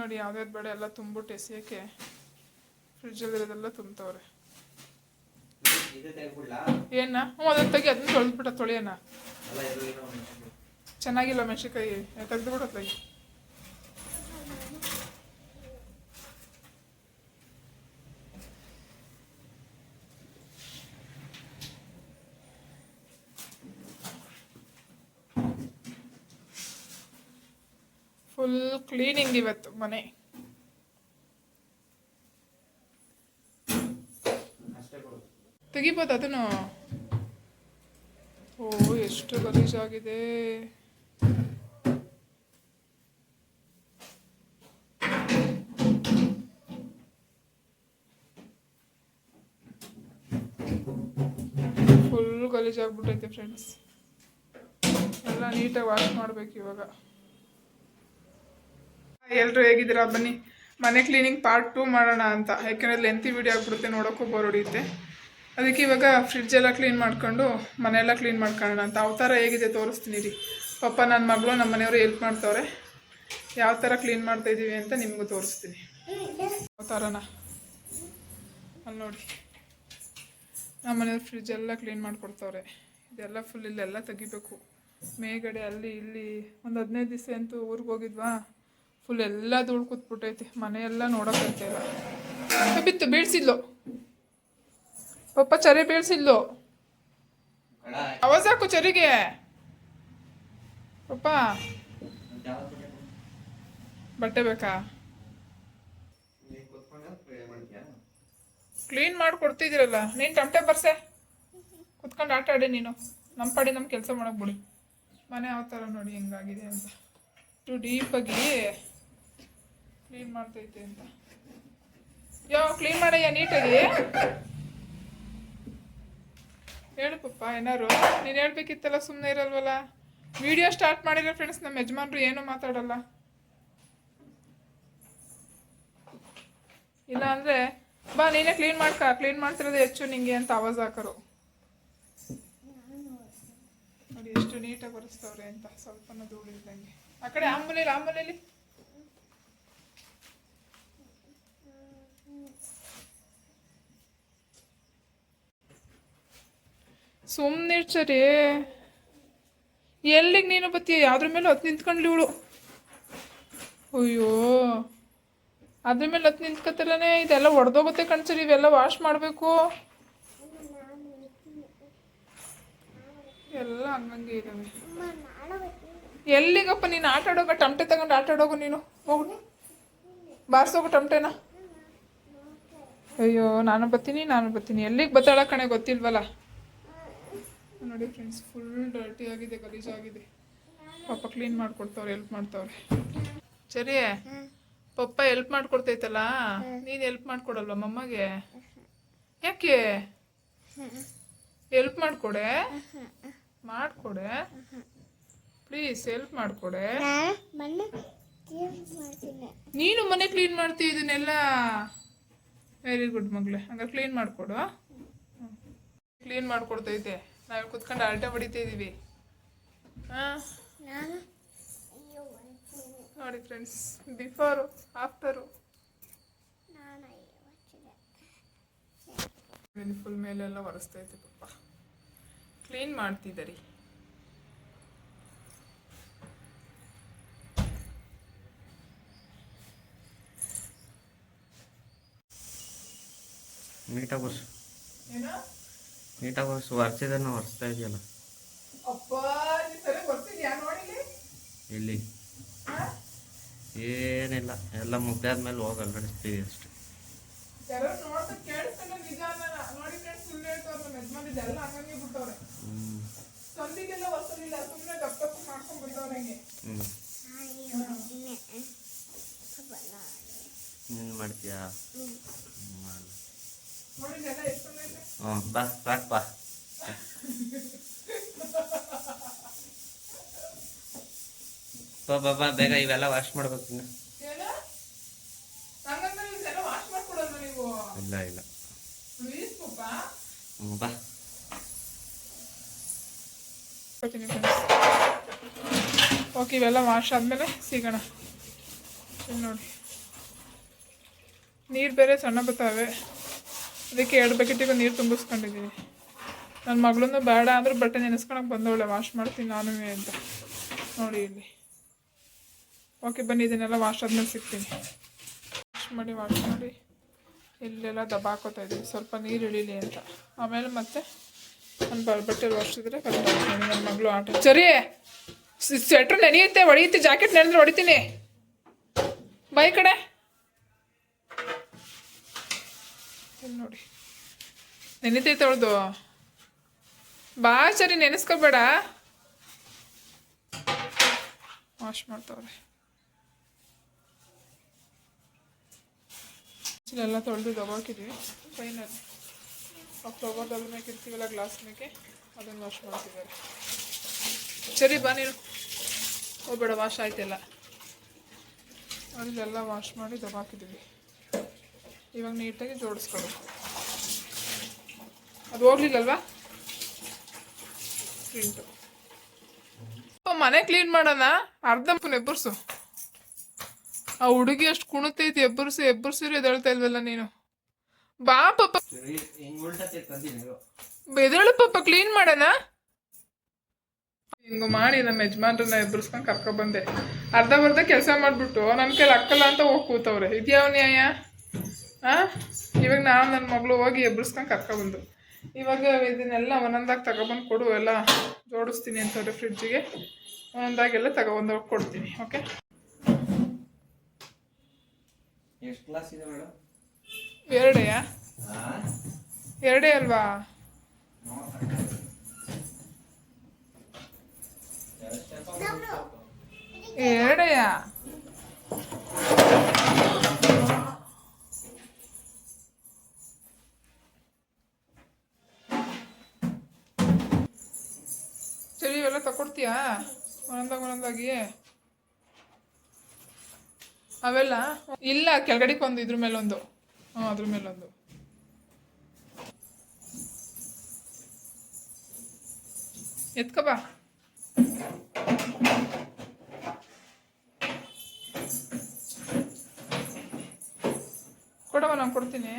ನೋಡಿ ಯಾವ್ದಾವ್ದು ಬೇಡ ಎಲ್ಲ ತುಂಬಿಟ್ಟು ಎಸೆಯೋಕ್ಕೆ ಫ್ರಿಡ್ಜ್ ತುಂಬ್ತವ್ರೆ. ಏನ? ಹ್ಞೂ ಅದನ್ನ ತೆಗಿ ಅದನ್ನ ತೊಳೆದ್ಬಿಟ್ಟ ತೊಳೆಯೋಣ. ಚೆನ್ನಾಗಿಲ್ಲ ಮೆಣಸಿನ್ಕಾಯಿ. ತೆಗೆದ್ಬಿಡೋ ತೆಗಿ. ಫುಲ್ ಕ್ಲೀನಿಂಗ್ ಇವತ್ತು ಮನೆ. ತೆಗಿಬೋದು ಅದನ್ನು? ಓ, ಎಷ್ಟು ಗಲೀಜಾಗಿದೆ ಫುಲ್ ಗಲೀಜಾಗ್ಬಿಟ್ಟೈತೆ ಫ್ರೆಂಡ್ಸ್ ಎಲ್ಲ ನೀಟಾಗಿ ವಾಶ್ ಮಾಡ್ಬೇಕು ಇವಾಗ. ಎಲ್ಲರೂ ಹೇಗಿದ್ದೀರಾ? ಬನ್ನಿ. ಮನೆ ಕ್ಲೀನಿಂಗ್ ಪಾರ್ಟ್ ಟೂ ಮಾಡೋಣ ಅಂತ. ಯಾಕೆಂದರೆ ಲೆಂತಿ ವಿಡಿಯೋ ಆಗ್ಬಿಡುತ್ತೆ, ನೋಡೋಕ್ಕೂ ಹೊಡಿಯುತ್ತೆ. ಅದಕ್ಕೆ ಇವಾಗ ಫ್ರಿಡ್ಜ್ ಎಲ್ಲ ಕ್ಲೀನ್ ಮಾಡ್ಕೊಂಡು ಮನೆಯೆಲ್ಲ ಕ್ಲೀನ್ ಮಾಡ್ಕೊಳ್ಳೋಣ ಅಂತ. ಅವತಾರ ಹೇಗಿದೆ ತೋರಿಸ್ತೀನಿ ರೀ ಪಾಪ ನನ್ನ ಮಗಳು ನಮ್ಮ ಮನೆಯವರು ಹೆಲ್ಪ್ ಮಾಡ್ತವ್ರೆ. ಯಾವ ಥರ ಕ್ಲೀನ್ ಮಾಡ್ತಾ ಇದ್ದೀವಿ ಅಂತ ನಿಮಗೂ ತೋರಿಸ್ತೀನಿ. ಅವತಾರನ? ಅಲ್ಲಿ ನೋಡಿ. ನಮ್ಮ ಮನೆಯವ್ರು ಫ್ರಿಡ್ಜ್ ಎಲ್ಲ ಕ್ಲೀನ್ ಮಾಡಿಕೊಡ್ತವ್ರೆ. ಇದೆಲ್ಲ ಫುಲ್ ಇಲ್ಲೆಲ್ಲ ತೆಗಿಬೇಕು. ಮೇಗಡೆ ಅಲ್ಲಿ, ಇಲ್ಲಿ. ಒಂದು ಹದಿನೈದು ದಿವಸ ಅಂತೂ ಊರಿಗೆ ಹೋಗಿದ್ವಾ? ಫುಲ್ ಎಲ್ಲ ಧೂಳು ಕೂತ್ಬಿಟ್ಟೈತೆ ಮನೆಯೆಲ್ಲ ನೋಡೋಕ್ಕಂತ ಇಲ್ಲ. ಬಿತ್ತು, ಬೀಳ್ಸಿದ್ಲು. ಪಪ್ಪ ಚರಿ ಬೀಳ್ಸಿದ್ಲು. ಅವಾಜ್ ಹಾಕು ಚರಿಗೆ. ಪಪ್ಪ ಬಟ್ಟೆ ಬೇಕಾ? ಕ್ಲೀನ್ ಮಾಡಿ ಕೊಡ್ತಿದ್ದೀರಲ್ಲ. ನೀನು ಟಮಟೆ ಬರ್ಸೆ. ಕುತ್ಕೊಂಡು ಆಟ ಆಡಿ ನೀನು. ನಮ್ಮ ಪಾಡಿ ನಮ್ಮ ಕೆಲಸ ಮಾಡೋಕ್ಬಿಡಿ ಮನೆ ಯಾವ ಥರ ನೋಡಿ ಹೆಂಗಾಗಿದೆ ಅಂತ. ಇಷ್ಟು ಡೀಪಾಗಿ ಕ್ಲೀನ್ ಮಾಡ್ತೈತೆ ಅಂತ. ಯೋ ಕ್ಲೀನ್ ಮಾಡಯ್ಯ, ನೀಟಾಗಿ. ಹೇಳು ಪಪ್ಪ, ಏನಾರು? ನೀನು ಹೇಳ್ಬೇಕಿತ್ತಲ್ಲ ಸುಮ್ಮನೆ ಇರಲ್ವಲ್ಲ? ವಿಡಿಯೋ ಸ್ಟಾರ್ಟ್ ಮಾಡಿರೋ ಫ್ರೆಂಡ್ಸ್ ನಮ್ಮ ಯಜಮಾನ್ರು ಏನೂ ಮಾತಾಡಲ್ಲ. ಇಲ್ಲ ಅಂದರೆ, ಬಾ, ನೀನೇ ಕ್ಲೀನ್ ಮಾಡ್ಕ. ಕ್ಲೀನ್ ಮಾಡ್ತಿರೋದು ಹೆಚ್ಚು ನಿಂಗೆ ಅಂತ ಆವಾಜ್ ಹಾಕರು. ನೋಡಿ, ಎಷ್ಟು ನೀಟಾಗಿ ಬರೆಸ್ತವ್ರೆ ಅಂತ. ಸ್ವಲ್ಪನೂ ಧೂಳು ಇಲ್ದಂಗೆ ಆ ಕಡೆ ಆಂಬುಲೆಲಿ ಆಂಬುಲೆಲಿ ಸುಮ್ಮನೆ ಸರಿ ಎಲ್ಲಿಗೆ ನೀನು ಬತ್ತೀಯ ಯಾವ್ದ್ರ ಮೇಲೆ ಹೊತ್ತು ನಿಂತ್ಕೊಂಡ್ಲಿ ಇವಳು. ಅಯ್ಯೋ. ಅದ್ರ ಮೇಲೆ ಹತ್ತು ನಿಂತ್ಕೊತಿಲ್ಲನೆ ಇದೆಲ್ಲ ಒಡೆದೋಗುತ್ತೆ ಕಣ್ಸರಿ. ಇವೆಲ್ಲ ವಾಶ್ ಮಾಡಬೇಕು. ಎಲ್ಲ ಹಂಗಂಗೆ ಇದಾವೆ. ಎಲ್ಲಿಗಪ್ಪ ನೀನು ಆಟ ಆಡೋಗ? ಟಮಟೆ ತಗೊಂಡು ಆಟ ಆಡೋಗು ನೀನು. ಹೋಗು. ಬಾರ್ಸೋಗು ಟಮಟೆನ. ಅಯ್ಯೋ, ನಾನು ಬರ್ತೀನಿ ನಾನು ಬರ್ತೀನಿ ಎಲ್ಲಿಗೆ ಬತ್ತಾಳ ಕಣೆ ಗೊತ್ತಿಲ್ವಲ್ಲ? ನೋಡಿ ಫ್ರೆಂಡ್ಸ್ ಫುಲ್ ಡರ್ಟಿ ಆಗಿದೆ ಗಲೀಜಾಗಿದೆ ಪಾಪ ಕ್ಲೀನ್ ಮಾಡ್ಕೊಡ್ತವ್ರೆ ಹೆಲ್ಪ್ ಮಾಡ್ತಾವ್ರೆ. ಸರಿ, ಪಪ್ಪ ಹೆಲ್ಪ್ ಮಾಡ್ಕೊಡ್ತೈತಲ್ಲ? ನೀನು ಹೆಲ್ಪ್ ಮಾಡ್ಕೊಡಲ್ವ ಮಮ್ಮಗೆ? ಯಾಕೆ? ಹೆಲ್ಪ್ ಮಾಡ್ಕೊಡೆ? ಮಾಡ್ಕೊಡೆ? ಪ್ಲೀಸ್ ಹೆಲ್ಪ್ ಮಾಡ್ಕೊಡೆ. ನೀನು ಮನೆ ಕ್ಲೀನ್ ಮಾಡ್ತೀವಿ ಇದನ್ನೆಲ್ಲ? ವೆರಿ ಗುಡ್ ಮಗಳೇ, ಹಂಗಾರೆ ಕ್ಲೀನ್ ಮಾಡಿಕೊಡು ಕ್ಲೀನ್ ಮಾಡ್ಕೊಡ್ತೈತೆ. ನಾವು ಕುತ್ಕೊಂಡು ಆಟ ಹೊಡಿತಾ ಇದೀವಿ. ಹಾಂ? ನೋಡಿ ಫ್ರೆಂಡ್ಸ್ ಬಿಫೋರು ಆಫ್ಟರು ಫುಲ್ ಮೇಲೆಲ್ಲ ಒರೆಸ್ತೈತೆ ಪಪ್ಪ. ಕ್ಲೀನ್ ಮಾಡ್ತಿದ್ದರಿ. ನೀಟಾಗಿ ಏನೋ? ನೀಟಾಗಿ ಬರ್ಸು ಒರೆಸಿದನ್ನ ಒರೆಸ್ತಾ ಇದೆಯಲ್ಲ. ಇಲ್ಲಿ. ಏನಿಲ್ಲ ಎಲ್ಲ ಮುಗ್ದಾದ್ಮೇಲೆ ಹೋಗಿ ಅಲ್ಗಡಿಸ್ತೀವಿ ಅಷ್ಟೇ. ನೀನು ಮಾಡ್ತೀಯಾ? ಮಾಡು ನೋಡಿ ಇದೆಲ್ಲ ಎಷ್ಟು ಐತೆ ಹ್ಞೂ ಬಾ ಸಾಕು ಬಾ. ಬಾ ಬಾ ಬಾ ಬೇಗ ಇವೆಲ್ಲ ವಾಶ್ ಮಾಡ್ಬೇಕು ಇನ್ನು. ಇಲ್ಲ ಇಲ್ಲ. ಬಾ. ಓಕೆ ಇವೆಲ್ಲ ವಾಶ್ ಆದಮೇಲೆ ಸಿಗೋಣ. ಇಲ್ಲಿ ನೋಡಿ. ನೀರು ಬೇರೆ ಸಣ್ಣ ಬರ್ತಾವೆ. ಅದಕ್ಕೆ ಎರಡು ಬಕೆಟಿಗೂ ನೀರು ತುಂಬಿಸ್ಕೊಂಡಿದ್ದೀನಿ. ನನ್ನ ಮಗಳನ್ನು ಬೇಡ ಅಂದ್ರೆ ಬಟ್ಟೆ ನೆನೆಸ್ಕೊಳಕ್ಕೆ ಬಂದವಳೆ ವಾಶ್ ಮಾಡ್ತೀನಿ ನಾನು ಅಂತ. ನೋಡಿ ಇಲ್ಲಿ. ಓಕೆ ಬನ್ನಿ, ಇದನ್ನೆಲ್ಲ ವಾಶ್ ಆದ್ಮೇಲೆ ಸಿಗ್ತೀನಿ. ವಾಶ್ ಮಾಡಿ ವಾಶ್ ಮಾಡಿ. ಇಲ್ಲೆಲ್ಲ ದಬ್ಬ ಹಾಕೋತಾ ಸ್ವಲ್ಪ ನೀರು ಇಳೀಲಿ ಅಂತ. ಆಮೇಲೆ ಮತ್ತೆ ನನ್ನ ಬರ್ ಬಟ್ಟೆ ಒರೆಸಿದ್ರೆ ಕರೆಕ್ಟ್ ಆಗ್ತೀನಿ ನನ್ನ ಮಗಳು ಆಟ. ಸರಿ ಸ್ವೆಟ್ರ್ ನೆನೆಯುತ್ತೆ ಹೊಡೆಯುತ್ತೆ ಜಾಕೆಟ್ ನೆನೆದ್ರೆ ಹೊಡಿತೀನಿ ಬೈ ಕಡೆ ಇಲ್ಲಿ ನೋಡಿ. ನೆನಿತೈತೆ ಅವಳ್ದು ಬಾ ಸರಿ ನೆನೆಸ್ಕೋಬೇಡ. ವಾಶ್ ಮಾಡ್ತಾವ್ರೆ. ಎಲ್ಲ ತೊಳೆದು ದಬಾಕಿದ್ವಿ ಫೈನಲ್ ಅಕ್ಟೋಬರ್ದಲ್ಲಿ ಮೇಕಿರ್ತೀವಲ್ಲ ಇರ್ತೀವಲ್ಲ ಗ್ಲಾಸ್ ಮೇಕೆ, ಅದನ್ನು ವಾಶ್ ಮಾಡ್ತಿದ್ದಾರೆ. ಸರಿ, ಬಾ ನೀನು. ಹೋಗ್ಬೇಡ ವಾಶ್ ಆಯ್ತಲ್ಲ. ಅದನ್ನೆಲ್ಲ ವಾಶ್ ಮಾಡಿ ದಬಾಕಿದ್ದೀವಿ ಇವಾಗ ನೀಟಾಗಿ ಜೋಡಿಸ್ಕೊಬೇಕು ಅದು ಹೋಗ್ಲಿಲ್ಲಲ್ವಾ? ಪ್ರಿಂಟು. ಮನೆ ಕ್ಲೀನ್ ಮಾಡೋಣ? ಅರ್ಧ ಎಬ್ಬರ್ಸು. ಆ ಹುಡುಗಿ ಅಷ್ಟು ಕುಣತೈತಿ ಎಬ್ಬರ್ಸು ಎಬ್ಬರ್ಸಿರು ಎದಳ್ತಾ ಇಲ್ವಲ್ಲ ನೀನು? ಬಾ ಪಾಪ ಬೆದಳು ಪಾಪ ಕ್ಲೀನ್ ಮಾಡೋಣ? ಹಿಂಗ ಮಾಡಿ ನಮ್ಮ ಯಜಮಾನ್ರನ್ನ ಎಬ್ಬರ್ಸ್ಕೊಂಡು ಕರ್ಕೊಬಂದೆ ಅರ್ಧ ಬರ್ಧ ಕೆಲಸ ಮಾಡ್ಬಿಟ್ಟು ನನ್ನ ಕೈಲಿ ಅಕ್ಕಲ್ಲ ಅಂತ ಹೋಗಿ ಕೂತವ್ರೆ. ಇದ್ಯಾವ ನ್ಯಾಯ? ಇವಾಗ ನಾನು ನನ್ನ ಮಗಳು ಹೋಗಿ ಎಬ್ಬರಿಸ್ಕೊಂಡು ಕರ್ಕೊಬಂದು. ಇವಾಗ ಇದನ್ನೆಲ್ಲ ಒಂದೊಂದಾಗಿ ತಗೊಬಂದು ಕೊಡು ಎಲ್ಲ ಜೋಡಿಸ್ತೀನಿ ಅಂತವ್ರೆ ಫ್ರಿಡ್ಜಿಗೆ ಒಂದೊಂದಾಗೆಲ್ಲ ತಗೊಬಂದು ಕೊಡ್ತೀನಿ ಓಕೆ ಎಷ್ಟು ಕ್ಲಾಸ್ ಇದೆ ಮೇಡಮ್ ಎರಡೆಯಾ? ಎರಡೇ ಅಲ್ವಾ? ಎರಡೆಯಾ? ಸರಿ ತಗೊಡ್ತೀಯಾ ಒಂದೊಂದಾಗ, ಒಂದೊಂದಾಗಿ. ಅವೆಲ್ಲ, ಇಲ್ಲ ಕೆಳಗಡೆಗೆ ಒಂದು ಇದ್ರ ಮೇಲೊಂದು. ಹ್ಞೂ ಅದ್ರ ಮೇಲೊಂದು. ಎತ್ಕೊಬಾ ಕೊಡವ, ನಾನು ಕೊಡ್ತೀನಿ.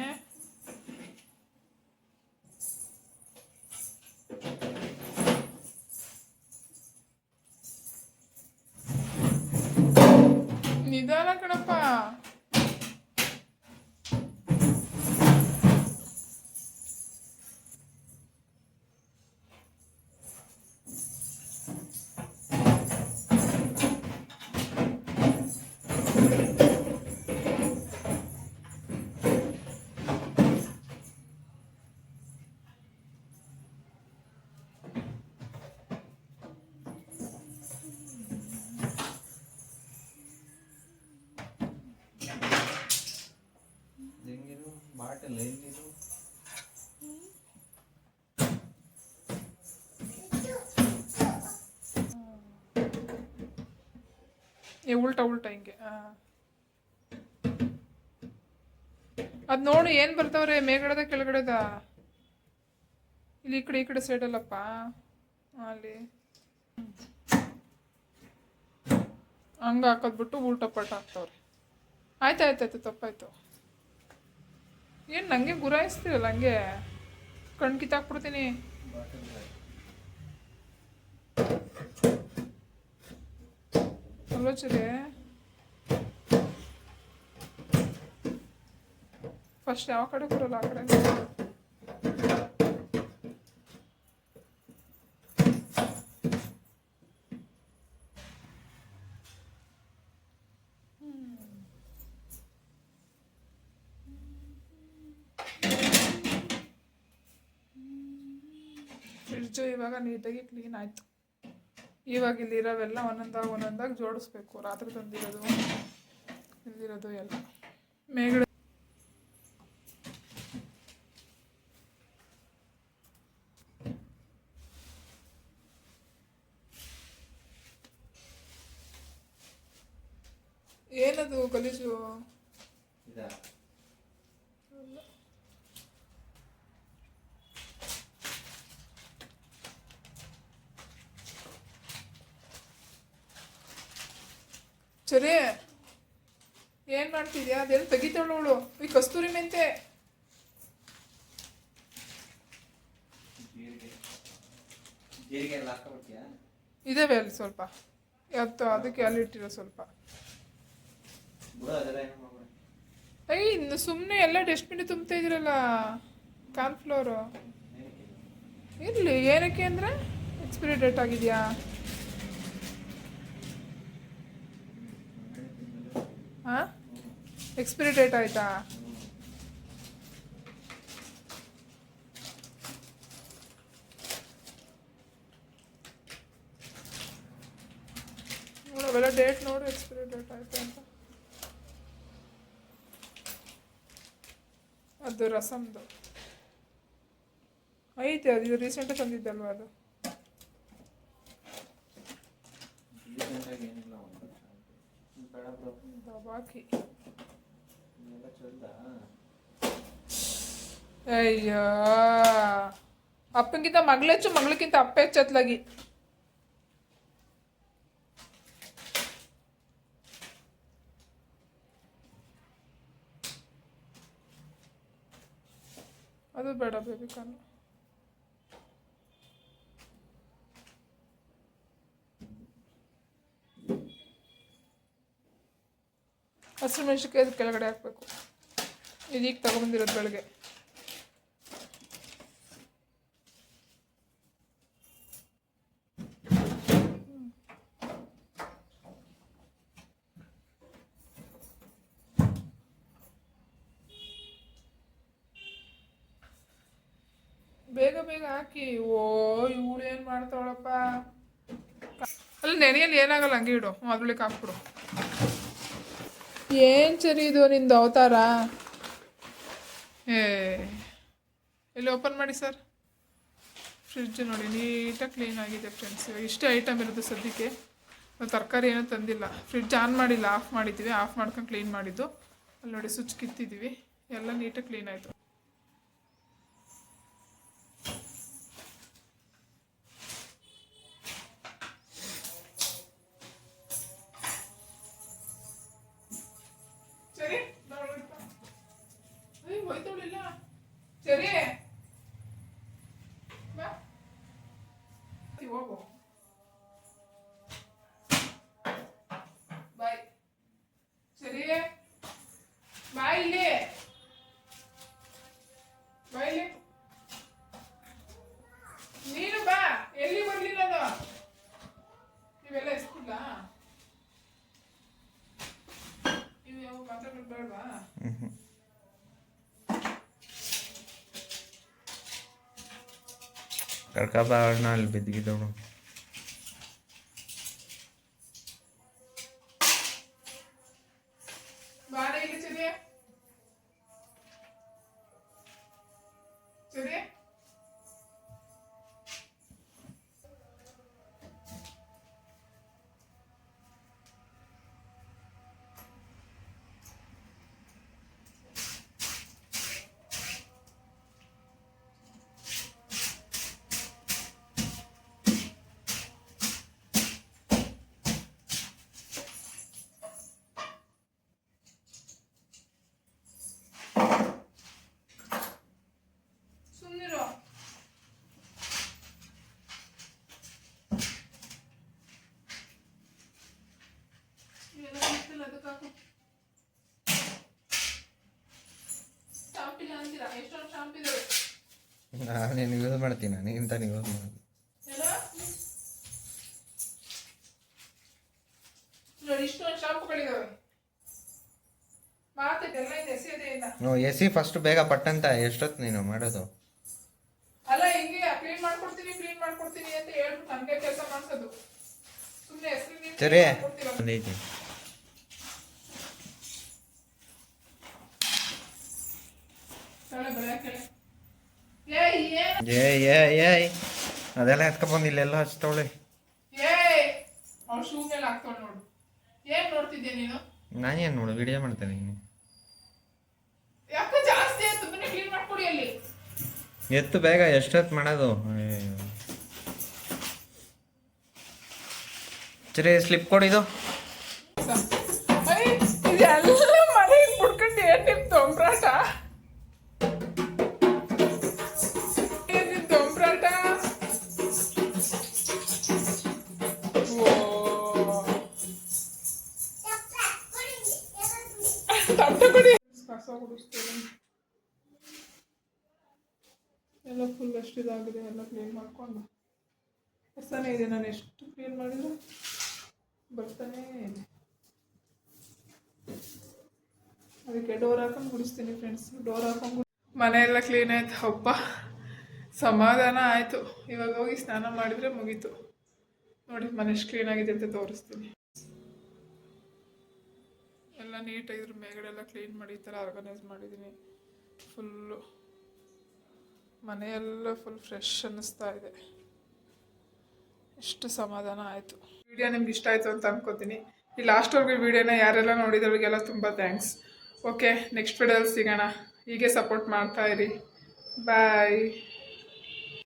ಏ, ಉಲ್ಟಾ ಉಲ್ಟಾ ಹಿಂಗೆ. ಅದು ನೋಡು ಏನು ಬರ್ತಾವ್ರೆ ಮೇಗಡದ ಕೆಳಗಡೆದ? ಇಲ್ಲಿ ಈ ಕಡೆ ಈ ಕಡೆ ಸೈಡಲ್ಲಪ್ಪ ಅಲ್ಲಿ. ಹಂಗೆ ಹಾಕೋದ್ಬಿಟ್ಟು ಉಲ್ಟಾ ಪಟ್ಟ ಹಾಕ್ತವ್ರೆ. ಆಯ್ತು ಆಯ್ತು ಆಯ್ತು ತಪ್ಪಾಯ್ತು. ಏನು ನನಗೆ ಗುರಾಯಿಸ್ತಿರಲ್ಲ ಹಂಗೆ ಕಣ್ ಕಿತ್ತಾಕ್ಬಿಡ್ತೀನಿ. ಆಲೋಚನೆ. ಫಸ್ಟ್ ಯಾವ ಕಡೆ ಬರೋಲ್ಲ ಆ ಕಡೆ ಫ್ರಿಡ್ಜು ಇವಾಗ ನೀಟಾಗಿ ಕ್ಲೀನ್ ಆಯಿತು. ಇವಾಗ ಇಲ್ಲಿರೋವೆಲ್ಲ ಒಂದೊಂದಾಗ ಒಂದೊಂದಾಗಿ ಜೋಡಿಸ್ಬೇಕು. ರಾತ್ರಿ ತಂದಿರೋದು, ಇಲ್ಲಿರೋದು ಎಲ್ಲ. ಮೇಗಡೆ ಏನದು ಗಲೀಜು? ಇದಾ ಅದೆಲ್ಲ ತೆಗಿತಾಳು ಮಾಡ್ತಿದ್ಯಾ ತೆಗಿತಾಳವಳು ಈ ಕಸ್ತೂರಿ ಮೆಂತೆ. ಇದಾವೆ ಅಲ್ಲಿ ಸ್ವಲ್ಪ. ಯಾವತ್ತು ಅದಕ್ಕೆ ಅಲ್ಲಿ ಇಟ್ಟಿರೋ ಸ್ವಲ್ಪ. ಅಯ್ಯ ಇನ್ನು ಸುಮ್ಮನೆ ಎಲ್ಲ ಡಸ್ಟ್ಬಿನ್ ತುಂಬ್ತಾ ಕಾರ್ನ್ ಕಾರ್ನ್ಫ್ಲೋರು ಇರಲಿ ಏನಕ್ಕೆ ಅಂದರೆ ಎಕ್ಸ್ಪೈರಿ ಡೇಟ್ ಆಗಿದೆಯಾ? ಹಾಂ ಎಕ್ಸ್ಪೈರಿ ಡೇಟ್ ಆಯಿತಾ? ನೋಡು ಅವೆಲ್ಲ ಡೇಟ್ ನೋಡು ಎಕ್ಸ್ಪೈರಿ ಡೇಟ್ ಆಯ್ತಾ ಅಂತ. ಅದು ರಸಮ್ದು. ಐತೆ ಅದು ಇದು ರೀಸೆಂಟಾಗಿ ತಂದಿದ್ದಲ್ವ ಅದು? ದಬಾಕಿ ಇದೆಲ್ಲ ಚಲ್ದಾ ಅಯ್ಯೋ. ಅಪ್ಪಂಗಿಂತ ಮಗಳಚ್ಚು ಮಗಳಿಗಿಂತ ಅಪ್ಪ ಹೆಚ್ಚತ್ಲಾಗಿ. ಅದು ಬೇಡ ಬೇಬಿ ಕಾನು ಹಸಿರು ಮೆಣಸಿನ್ಕಾಯಿ ಅದು ಕೆಳಗಡೆ ಹಾಕಬೇಕು. ಇದೀಗ ತಗೊಂಬಂದಿರೋದು ಬೆಳಗ್ಗೆ. ಬೇಗ ಬೇಗ ಹಾಕಿ. ಓ ಇವಳು ಏನು ಮಾಡ್ತಾವಳಪ್ಪ? ಅಲ್ಲಿ ನೆನೆಯಲ್ಲಿ ಏನಾಗಲ್ಲ, ಹಂಗೆ ಇಡು. ಅದ್ರಲ್ಲಿ ಹಾಕ್ಬಿಡು. ಏನು ಸರಿ ಇದು ನಿಂದು ಅವತಾರ? ಏ ಇಲ್ಲಿ ಓಪನ್ ಮಾಡಿ ಸರ್ ಫ್ರಿಡ್ಜ್ ನೋಡಿ, ನೀಟಾಗಿ ಕ್ಲೀನ್ ಆಗಿದೆ ಫ್ರೆಂಡ್ಸ್ ಇಷ್ಟೇ ಐಟಮ್ ಇರೋದು ಸದ್ಯಕ್ಕೆ. ತರಕಾರಿ ಏನೂ ತಂದಿಲ್ಲ. ಫ್ರಿಡ್ಜ್ ಆನ್ ಮಾಡಿಲ್ಲ ಆಫ್ ಮಾಡಿದ್ದೀವಿ. ಆಫ್ ಮಾಡ್ಕೊಂಡು ಕ್ಲೀನ್ ಮಾಡಿದ್ದು. ಅಲ್ಲಿ ನೋಡಿ ಸ್ವಿಚ್ ಕಿತ್ತಿದ್ದೀವಿ. ಎಲ್ಲ ನೀಟಾಗಿ ಕ್ಲೀನ್ ಆಯಿತು. ಸರಿ Carcaba Arnal, bitgit ನಾನೇನು ಯೂಸ್ ಮಾಡ್ತೀನಿ ನನಗಿಂತ ನೀವು ಯೂಸ್ ಮಾಡಿ ಎಲ್ಲ ನೋಡಿ ಇಷ್ಟೊಂದು ಶಾಂಪುಗಳಿದಾವೆ ಮಾತೈತೆ ಎಲ್ಲ ಇದೆ ಇಲ್ಲ ನೀವು ಎಸಿ ಫಸ್ಟ್ ಬೇಗ ಪಟ್ಟಂತ ಎಷ್ಟೊತ್ತು ನೀನು ಮಾಡೋದು? ಅಲ್ಲ ಹಿಂಗೆ ಕ್ಲೀನ್ ಮಾಡ್ಕೊಡ್ತೀನಿ ಕ್ಲೀನ್ ಮಾಡ್ಕೊಡ್ತೀನಿ ಅಂತ ಹೇಳ್ಬಿಟ್ಟು ನನಗೆ ಕೆಲಸ ಮಾಡ್ಸೋದು. ಸುಮ್ಮನೆ ಹೆಸರು ಸರಿ. ಒಂದೈತಿ ಏನ್ ಏ ಏಯ್ ಏಯ್ ಅದೆಲ್ಲ ಎತ್ಕೊಂಡ್ಬಂದು ಇಲ್ಲೆಲ್ಲ ಹಚ್ತವಳೆ ನಾನೇನ್ ನೋಡು. ವಿಡಿಯೋ ಮಾಡ್ತೇನೆ ಎತ್ತು ಬೇಗ ಎಷ್ಟೊತ್ತು ಮಾಡೋದು. ಸರಿ ಸ್ಲಿಪ್ ಕೊಡಿದು ಕಸ ಎಲ್ಲ ಫುಲ್ ಅಷ್ಟು ಇದಾಗಿದೆ, ಎಲ್ಲ ಕ್ಲೀನ್ ಮಾಡಿಕೊಂಡು. ಬರ್ತಾನೆ ಇದೆ, ನಾನು ಎಷ್ಟು ಕ್ಲೀನ್ ಮಾಡಿದ್ರು ಬರ್ತಾನೇ ಇದೆ. ಅದಕ್ಕೆ ಡೋರ್ ಹಾಕೊಂಡು ಗುಡಿಸ್ತೀನಿ ಫ್ರೆಂಡ್ಸ್ ಡೋರ್ ಹಾಕೊಂಡು ಮನೆಯೆಲ್ಲ ಕ್ಲೀನ್ ಆಯ್ತು ಹಬ್ಬ ಸಮಾಧಾನ ಆಯಿತು. ಇವಾಗ ಹೋಗಿ ಸ್ನಾನ ಮಾಡಿದರೆ ಮುಗೀತು. ನೋಡಿ, ಮನೆ ಎಷ್ಟು ಕ್ಲೀನ್ ಆಗಿದೆ ಅಂತ ತೋರಿಸ್ತೀನಿ. ಎಲ್ಲ ನೀಟಾಗಿದ್ರ ಮೇಗಡೆ ಎಲ್ಲ ಕ್ಲೀನ್ ಮಾಡಿ ಈ ಥರ ಆರ್ಗನೈಸ್ ಮಾಡಿದ್ದೀನಿ ಫುಲ್ಲು ಮನೆಯೆಲ್ಲ ಫುಲ್ ಫ್ರೆಶ್ ಅನ್ನಿಸ್ತಾ ಇದೆ. ಎಷ್ಟು ಸಮಾಧಾನ ಆಯಿತು. ವಿಡಿಯೋ ನಿಮ್ಗೆ ಇಷ್ಟ ಆಯಿತು ಅಂತ ಅನ್ಕೋತೀನಿ. ಈ ಲಾಸ್ಟ್ವರೆಗೂ ವಿಡಿಯೋನ ಯಾರೆಲ್ಲ ನೋಡಿದವ್ರಿಗೆಲ್ಲ ತುಂಬ ಥ್ಯಾಂಕ್ಸ್ ಓಕೆ ನೆಕ್ಸ್ಟ್ ವಿಡಿಯೋದಲ್ಲಿ ಸಿಗೋಣ. ಹೀಗೆ ಸಪೋರ್ಟ್ ಮಾಡ್ತಾ ಇರಿ. ಬಾಯ್